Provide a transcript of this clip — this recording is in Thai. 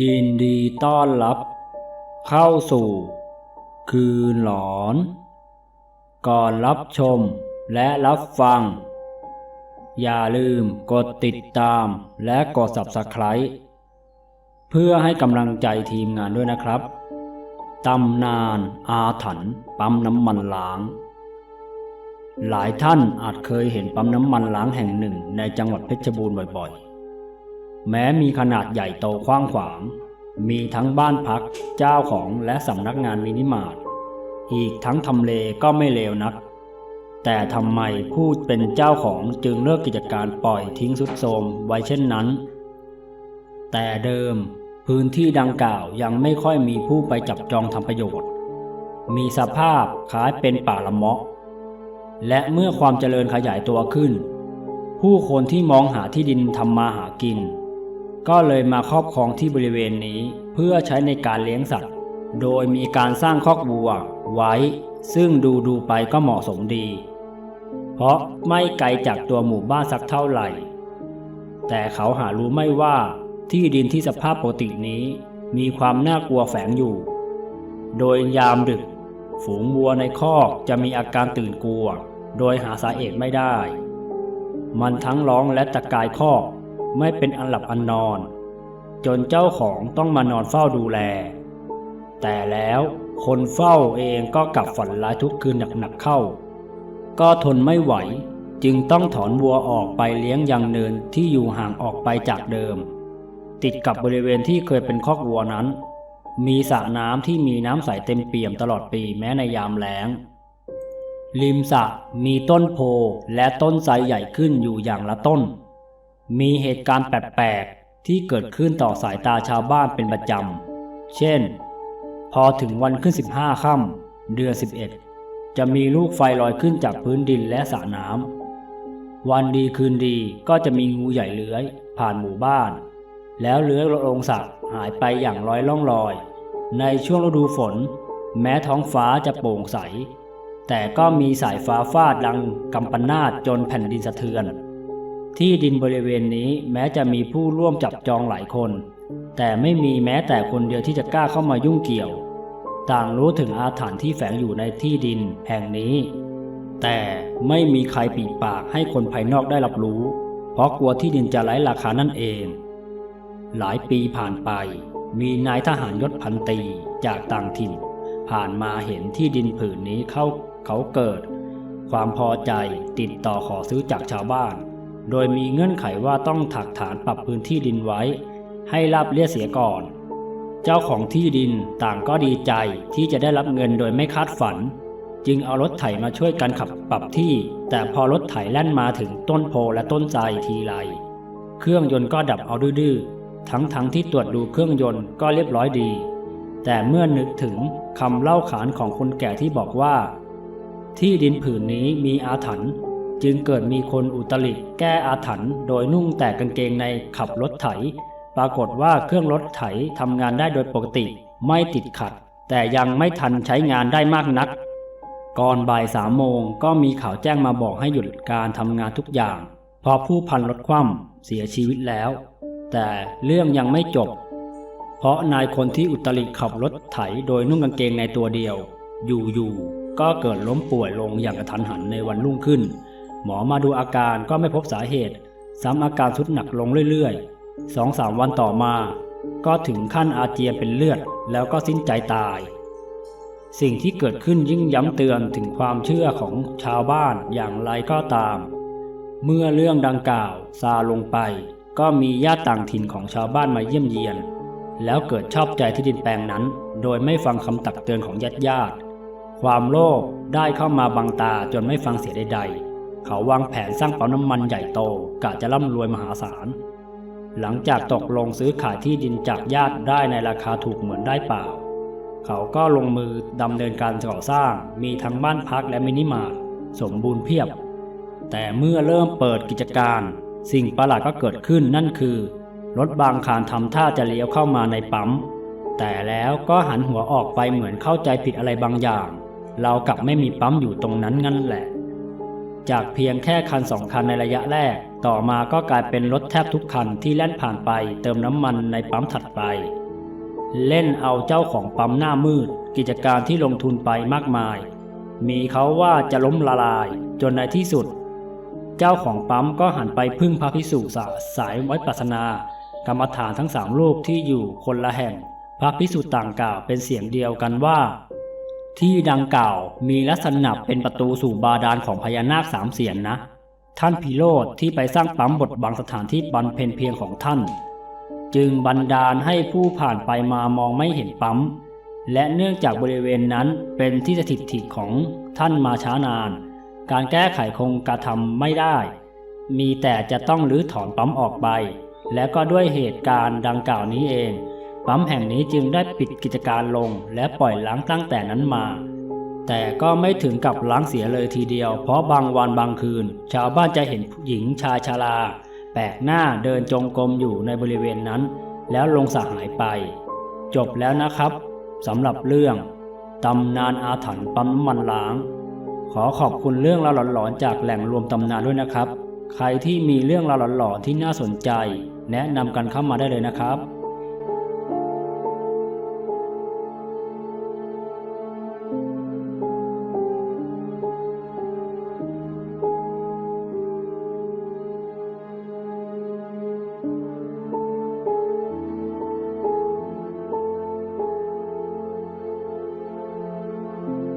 ยินดีต้อนรับ เข้าสู่ คืนหลอน ก่อนรับชมและรับฟัง อย่าลืมกดติดตามและกด Subscribe เพื่อให้กำลังใจทีมงานด้วยนะครับ ตำนานอาถรรพ์ปั๊มน้ำมันล้าง หลายท่านอาจเคยเห็นปั๊มน้ำมันล้างแห่งหนึ่งในจังหวัดเพชรบูรณ์บ่อยๆ แม้มีขนาดใหญ่โตกว้างขวาง มีทั้งบ้านพัก เจ้าของและสำนักงานมินิมาร์ทอีกทั้งทำเลก็ไม่เลวนัก แต่ทำไมผู้เป็นเจ้าของจึงเลิกกิจการปล่อยทิ้งสุดโทรมไว้เช่นนั้น แต่เดิมพื้นที่ดังกล่าวยังไม่ค่อยมีผู้ไปจับจองทำประโยชน์ มีสภาพคล้ายเป็นป่าละเมาะ และเมื่อความเจริญขยายตัวขึ้น ผู้คนที่มองหาที่ดินทำมาหากิน ก็เลยมาครอบครองที่บริเวณนี้เพื่อใช้ในการเลี้ยงสัตว์ โดยมีการสร้างคอกวัวไว้ ซึ่งดูดูไปก็เหมาะสมดี เพราะไม่ไกลจากตัวหมู่บ้านสักเท่าไหร่ แต่เขาหารู้ไม่ว่าที่ดินที่สภาพปกตินี้ มีความน่ากลัวแฝงอยู่ โดยยามดึก ฝูงวัวในคอกจะมีอาการตื่นกลัว โดยหาสาเหตุไม่ได้ มันทั้งร้องและตะกายคอก ไม่เป็นอันหลับอันนอน จนเจ้าของต้องมานอนเฝ้าดูแล แต่แล้วคนเฝ้าเองก็กลับฝันร้ายทุกคืนหนักๆเข้า ก็ทนไม่ไหวจึงต้องถอนวัวออกไปเลี้ยงยังเนินที่อยู่ห่างออกไปจากเดิม ติดกับบริเวณที่เคยเป็นคอกวัวนั้น มีสระน้ำที่มีน้ำใสเต็มเปี่ยมตลอดปีแม้ในยามแล้ง ริมสระมีต้นโพและต้นไทรใหญ่ขึ้นอยู่อย่างละต้น มีเหตุการณ์แปลกๆที่เกิดขึ้นต่อสายตาชาวบ้านเป็นประจำ เช่น พอถึงวันขึ้น 15 ค่ำเดือน 11 จะมีลูกไฟลอยขึ้นจากพื้นดินและสระน้ำ วันดีคืนดีก็จะมีงูใหญ่เลื้อย ผ่านหมู่บ้าน แล้วเลื้อยลงสระหายไปอย่างร้อยล่องลอย ในช่วงฤดูฝน แม้ท้องฟ้าจะโปร่งใส แต่ก็มีสายฟ้าฟาดดังกำปนาตจนแผ่นดินสะเทือน ที่ดินบริเวณนี้แม้จะมีผู้ร่วมจับจองหลายคน แต่ไม่มีแม้แต่คนเดียวที่จะกล้าเข้ามายุ่งเกี่ยว ต่างรู้ถึงอาถรรพ์ที่แฝงอยู่ในที่ดินแห่งนี้ แต่ไม่มีใครปีปากให้คนภายนอกได้รับรู้ เพราะกลัวที่ดินจะไร้ราคานั่นเอง หลายปีผ่านไป มีนายทหารยศพันตรีจากต่างถิ่น ผ่านมาเห็นที่ดินผืนนี้เข้าเขาเกิด ความพอใจติดต่อขอซื้อจากชาวบ้าน โดยมีเงื่อนไขว่าต้องถักฐานปรับพื้นที่ดินไว้ ให้รับเลียเสียก่อน เจ้าของที่ดินต่างก็ดีใจที่จะได้รับเงินโดยไม่คาดฝัน จึงเอารถไถมาช่วยกันขับปรับที่ แต่พอรถไถแล่นมาถึงต้นโพและต้นไทรทีไรเครื่องยนต์ก็ดับเอาดื้อทั้งๆทที่ตรวจดูเครื่องยนต์ก็เรียบร้อยดี แต่เมื่อนึกถึงคำเล่าขานของคนแก่ที่บอกว่า ที่ดินผืนนี้มีอาถรรพ์ จึงเกิดมีคนอุตริแก้อาถรรพ์โดยนุ่งแต่กางเกงในขับรถไถ ปรากฏว่าเครื่องรถไถทำงานได้โดยปกติไม่ติดขัด แต่ยังไม่ทันใช้งานได้มากนัก ก่อนบ่ายสามโมงก็มีข่าวแจ้งมาบอกให้หยุดการทำงานทุกอย่างพราะผู้พันรถคว่ำเสียชีวิตแล้ว แต่เรื่องยังไม่จบ เพราะนายคนที่อุตริขับรถไถโดยนุ่งกางเกงในตัวเดียว อยู่ๆก็เกิดล้มป่วยลงอย่างกระทันหันในวันรุ่งขึ้น หมอมาดูอาการก็ไม่พบสาเหตุ ซ้ำอาการทุดหนักลงเรื่อยๆสองสามวันต่อมา ก็ถึงขั้นอาเจียนเป็นเลือดแล้วก็สิ้นใจตาย สิ่งที่เกิดขึ้นยิ่งย้ำเตือนถึงความเชื่อของชาวบ้านอย่างไรก็ตาม เมื่อเรื่องดังกล่าวซาลงไป ก็มีญาติต่างถิ่นของชาวบ้านมาเยี่ยมเยียน แล้วเกิดชอบใจที่ดินแปลงนั้น โดยไม่ฟังคำตักเตือนของญาติญาติความโลภได้เข้ามาบังตาจนไม่ฟังเสียใดๆ เขาวางแผนสร้างปั๊มน้ำมันใหญ่โตกะจะร่ำรวยมหาศาล หลังจากตกลงซื้อขายที่ดินจากญาติได้ในราคาถูกเหมือนได้เปล่า เขาก็ลงมือดำเนินการก่อสร้าง มีทั้งบ้านพักและมินิมาร์ทสมบูรณ์เพียบ แต่เมื่อเริ่มเปิดกิจการ สิ่งประหลาดก็เกิดขึ้นนั่นคือ รถบางคันทำท่าจะเลี้ยวเข้ามาในปั๊ม แต่แล้วก็หันหัวออกไปเหมือนเข้าใจผิดอะไรบางอย่าง เรากลับไม่มีปั๊มอยู่ตรงนั้นงั้นแหละ จากเพียงแค่คันสองคันในระยะแรก ต่อมาก็กลายเป็นรถแทบทุกคันที่แล่นผ่านไปเติมน้ำมันในปั๊มถัดไป เล่นเอาเจ้าของปั๊มหน้ามืด กิจการที่ลงทุนไปมากมาย มีเขาว่าจะล้มละลายจนในที่สุด เจ้าของปั๊มก็หันไปพึ่งพระพิสุสาสายไว้ปัสนากรรมฐานทั้งสามรูปที่อยู่คนละแห่ง พระพิสุต่างกล่าวเป็นเสียงเดียวกันว่า ที่ดังกล่าวมีลักษณะเป็นประตูสู่บาดาลของพญานาคสามเสียนนะ ท่านพิโรธที่ไปสร้างปั๊มบทบังสถานที่บำเพ็ญเพียรของท่าน จึงบันดาลให้ผู้ผ่านไปมามองไม่เห็นปั๊ม และเนื่องจากบริเวณนั้นเป็นที่สถิตของท่านมาช้านาน การแก้ไขคงกระทำไม่ได้ มีแต่จะต้องรื้อถอนปั๊มออกไป และก็ด้วยเหตุการณ์ดังกล่าวนี้เอง ปั๊มแห่งนี้จึงได้ปิดกิจการลงและปล่อยล้างตั้งแต่นั้นมา แต่ก็ไม่ถึงกับล้างเสียเลยทีเดียว เพราะบางวันบางคืน ชาวบ้านจะเห็นหญิงชายชาลา แปลกหน้าเดินจงกรมอยู่ในบริเวณนั้น แล้วลงสหายไป จบแล้วนะครับสำหรับเรื่องตำนานอาถรรพ์ปั๊มน้ำมันล้าง ขอขอบคุณเรื่องราวหลอนๆจากแหล่งรวมตำนานด้วยนะครับ ใครที่มีเรื่องราวหลอนๆที่น่าสนใจ แนะนำกันเข้ามาได้เลยนะครับ